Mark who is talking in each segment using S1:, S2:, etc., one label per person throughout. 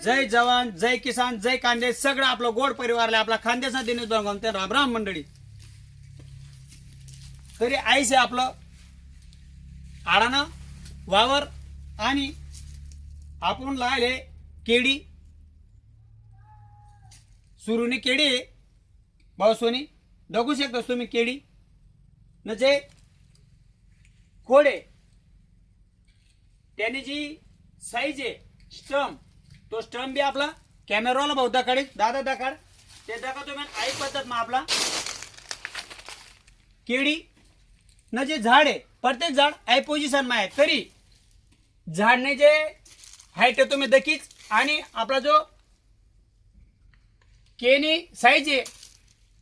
S1: जय जवान जय किसान जय कांदे. सगळं आपलं गोड परिवारला आपला खांद्याचा दिनेश बनगाव ते रामराम मंडळी. तरी आईसे आपलं आडानं वावर आणि आपण लायले केडी. सुरुनी केडी बावसोनी दगू बघू शकता तुम्ही केडी. म्हणजे न जे खोडे त्याने जी साईज आहे स्टम तो स्टम्प बी आपला कॅमेरावाला भाऊ दाखाडे. दादा दाखाड. ते दाखा तुम्ही आई पद्धत मग आपला. केडी न जे झाड आहे प्रत्येक झाड आय पोझिशन आहे. तरी झाडने जे हाईट आहे तुम्ही दखीच. आणि आपला जो केनी साईज आहे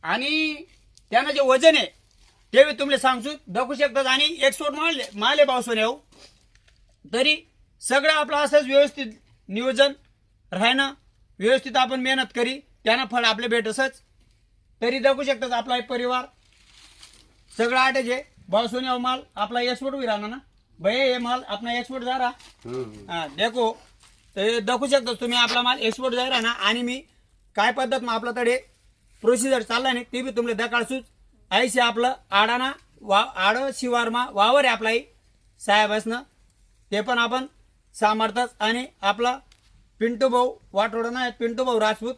S1: आणि त्यानं जे वजन आहे ते मी तुम्हाला सांगतो दाखवू शकतात. आणि एक्सपोर्ट माल माले पावसून येऊ हो. तरी सगळं आपलं असंच व्यवस्थित नियोजन राहणं व्यवस्थित आपण मेहनत करी त्यानं फळ आपले भेटसच. तरी दाखवू शकतात आपला एक परिवार. सगळं आटे जे पावसून येऊ माल आपला एक्सपोर्ट होई राहणार ना? भय हे माल आपला एक्सपोर्ट जा रहा. हा देखो. तर दाखवू शकता तुम्ही आपला माल एक्सपोर्ट जाय ना? आणि मी काय पद्धत मग आपला तडे प्रोसिजर चालला नाही ते बी तुमले दकाळसूच आईशी आपलं आडाना वा आड शिवारमा वावर आहे आपला आई. साहेबासनं ते पण आपण सामर्थच आणि आपला पिंटू भाऊ वाटोडा नाही पिंटू भाऊ राजपूत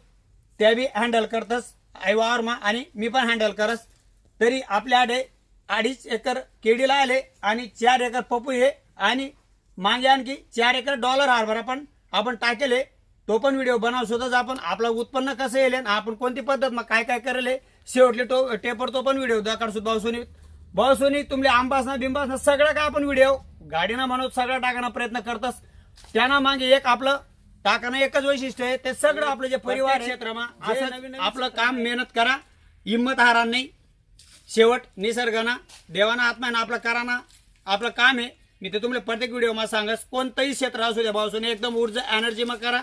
S1: त्या बी हँडल करतस. आई वावरमा आणि मी पण हँडल करस. तरी आपल्याकडे अडीच एकर केडीला आले आणि चार एकर पपू हे आणि मागे आणखी चार एकर डॉलर हार्बर पण आपण टाकेले. तो पण व्हिडिओ बनव सुद्धाच आपण. आपलं उत्पन्न कसं येईल आपण कोणती पद्धत मग काय काय करेल शेवटले तो टेपर तो पण व्हिडिओ दाखड सुद्धा भाऊसोनी भाऊसोनी तुमले आंबासना बिंबासना सगळं काय आपण व्हिडिओ गाडीनं म्हणून सगळं टाकण्याचा प्रयत्न करतस. त्यांना मागे एक आपलं टाकणं एकच वैशिष्ट्य आहे ते सगळं आपलं जे परिवार क्षेत्रमा असं आपलं काम मेहनत करा हिंमत हारा नाही शेवट निसर्गाना देवाना आत्म्यानं आपलं कराना आपलं काम आहे. मी ते तुम्हाला प्रत्येक व्हिडिओ सांगस कोणतंही क्षेत्र असू द्या भाऊसून एकदम ऊर्जा एनर्जी मग करा.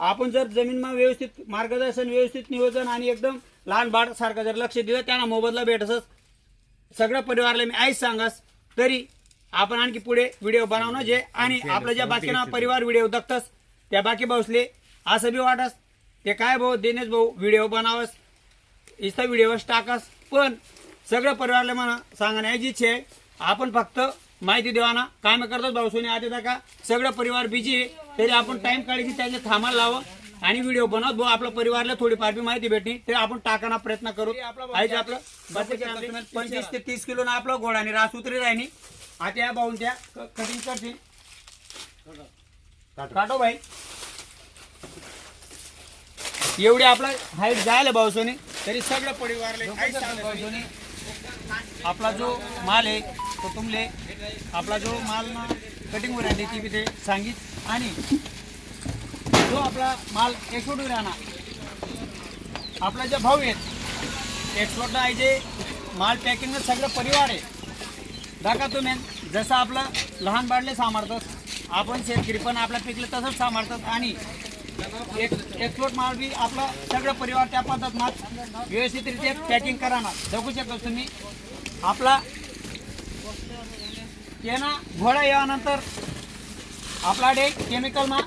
S1: आपण जर जमीनमा व्यवस्थित मार्गदर्शन व्यवस्थित नियोजन आणि एकदम लहान बाळ सारखं जर लक्ष दिलं त्यांना मोबदला भेटसच सगळ्या परिवाराला मी आईच सांगस तरी आपण आणखी पुढे व्हिडिओ बनवणं जे आणि आपलं ज्या बाकीना परिवार व्हिडिओ बघतस त्या बाकी भाऊसले असं बी वाटस. ते काय भाऊ दिनेश भाऊ व्हिडिओ बनावस. इथं व्हिडिओवर टाकस. पण सगळं परिवारला म्हणा सांगण्याची इच्छा आहे. आपण फक्त माहिती देवाना काम करतात भाऊसोनी आधी का सगळं परिवार बिजी आहे. तरी आपण टाइम काढायची त्याचे थांबायला लावं. आणि व्हिडिओ बनवत भाऊ आपल्या परिवारला थोडीफार बी माहिती भेटली. ते आपण टाकण्याचा प्रयत्न करू. आहे आपलं. पंचवीस ते तीस किलो ना आपलं आणि रास उतरी राहिनी आता या भाऊन त्या कटिंग करतील काटो. भाई. एवढी आपला हाईट जायला भाऊसोनी तरी सगळं परिवारले काहीच सांगत भाऊसोनी आपला जो माल आहे तो तुमले. आपला जो माल ना कटिंग वर ती बी ते सांगित. आणि जो आपला माल एक्सपोर्ट वर राहणार आपला जे भाऊ आहेत एक्सपोर्टला आहे जे माल पॅकिंग सगळं परिवार आहे. दाखा तुम्ही जसं आपलं लहान बाळले सामर्थत आपण शेतकरी पण आपल्या पिकले तसंच सांभाळतात आणि एक एक्सपोर्ट माल बी आपला सगळं परिवार त्या पद्धतीनं व्यवस्थितरित्या पॅकिंग करा ना बघू शकतो तुम्ही आपला केना घोडा येवानंतर आपल्याकडे केमिकलमा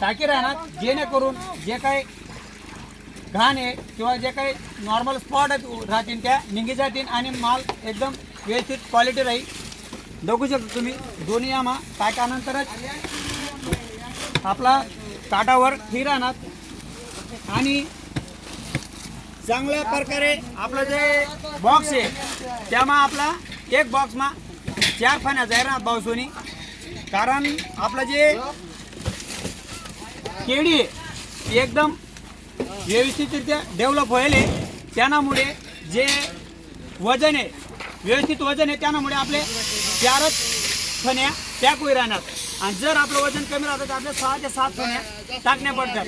S1: टाकी राहणार जेणेकरून जे काही घाण आहे किंवा जे काही नॉर्मल स्पॉट राहतील त्या निघी जातील आणि माल एकदम व्यवस्थित क्वालिटी राहील. बघू शकता तुम्ही. दोन्ही आमा टाकानंतरच आपला काटावर ही राहणार आणि चांगल्या प्रकारे आपलं जे बॉक्स आहे त्यामा आपला एक बॉक्समा चार फाण्या आहे ना बावसोनी कारण आपलं जे केळी आहे एकदम व्यवस्थितरित्या डेव्हलप होईल आहे. त्यामुळे जे वजन आहे व्यवस्थित वजन आहे त्यामुळे आपले चारच फण्या पॅक होई राहणार. आणि जर आपलं वजन कमी राहतं तर आपल्या सहा ते सात फण्या टाकण्या पडतात.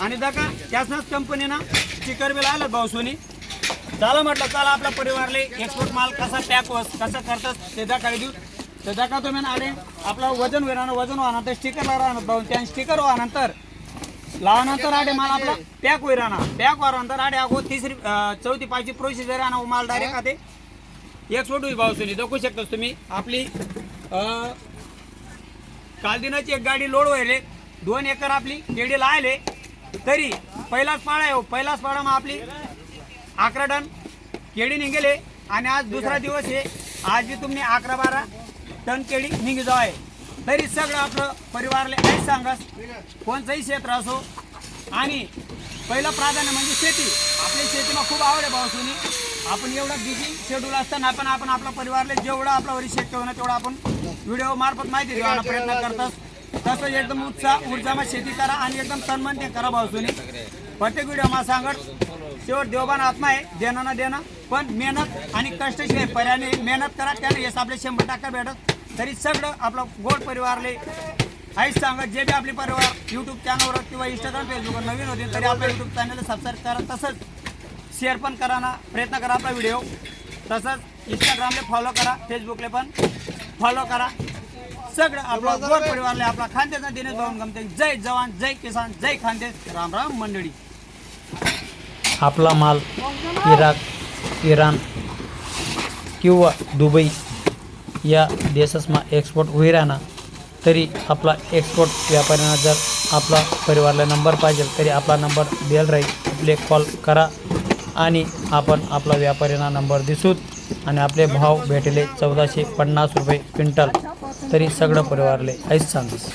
S1: आणि दाखा त्याच कंपनीनं स्टिकर बी लावलं भाऊसोनी चला म्हटलं चला आपल्या परिवारले एक्सपोर्ट माल कसा पॅक वस कसा करतात ते दाखा देऊ. तर दाखा तुम्ही आले आपलं वजन होईल वजन व्हानंतर स्टिकर राहणार भाऊ. त्या स्टिकर व्हानंतर लावल्यानंतर आडे माल आपला पॅक होई राहणार. पॅक व्हानंतर आडे अगो तिसरी चौथी पाचवी प्रोसिजर राहणार माल डायरेक्ट आते एक सोडू भाऊ सुनी दाखवू शकता तुम्ही. आपली अं, काल दिनाची एक गाडी लोड व्हायले दोन एकर आपली केळी लायले तरी पहिलाच पाडा आहे हो, पहिलाच पाळा मग आपली अकरा टन केळी निघेले आणि आज दुसरा दिवस आहे. आज बी तुम्ही अकरा बारा टन केळी निघी आहे. तरी सगळं आपलं परिवारले ऐस सांगास कोणचंही क्षेत्र असो आणि पहिलं प्राधान्य म्हणजे शेती. आपली शेतीला खूप आवड आहे भावसुनी आपण एवढं बिझी शेड्यूल असताना पण आपण आपल्या परिवारला जेवढं आपल्या वरी शक्य होणं तेवढं आपण व्हिडिओ मार्फत माहिती देण्याचा प्रयत्न करतात तसं एकदम उत्साह ऊर्जामा शेती करा आणि एकदम सन्मान ते करा भावसुनी प्रत्येक व्हिडिओ मला सांगत शेवट देवबान आत्मा आहे देणं ना देणं पण मेहनत आणि कष्टशिवाय पर्याने मेहनत करा त्याने यश आपले शंभर टक्का भेटत तरी सगळं आपलं गोड परिवारले आईच सांगत जे बी आपले परिवार यूट्यूब चॅनलवर किंवा इंस्टाग्राम फेसबुकवर नवीन होते तरी आपल्या यूट्यूब चॅनलला सबस्क्राईब करा तसंच शेअर पण करा ना प्रयत्न करा आपला व्हिडिओ तसंच इंस्टाग्रामला फॉलो करा फेसबुकला पण फॉलो करा. सगळं आपला गोड परिवारले आपला खानदेशना दिनेश भाऊन गमते. जय जवान जय किसान जय खानदेश. राम राम मंडळी.
S2: आपला माल इराक इराण किंवा दुबई या देशासमा एक्सपोर्ट होई राहणार. तरी आपला एक्सपोर्ट व्यापाऱ्यांना जर आपला परिवारला नंबर पाहिजे तरी आपला नंबर दिल राहील. आपले कॉल करा आणि आपण आपला व्यापाऱ्यांना नंबर दिसूत आणि आपले भाव भेटले चौदाशे पन्नास रुपये क्विंटल. तरी सगळं परिवारले ऐस सांगस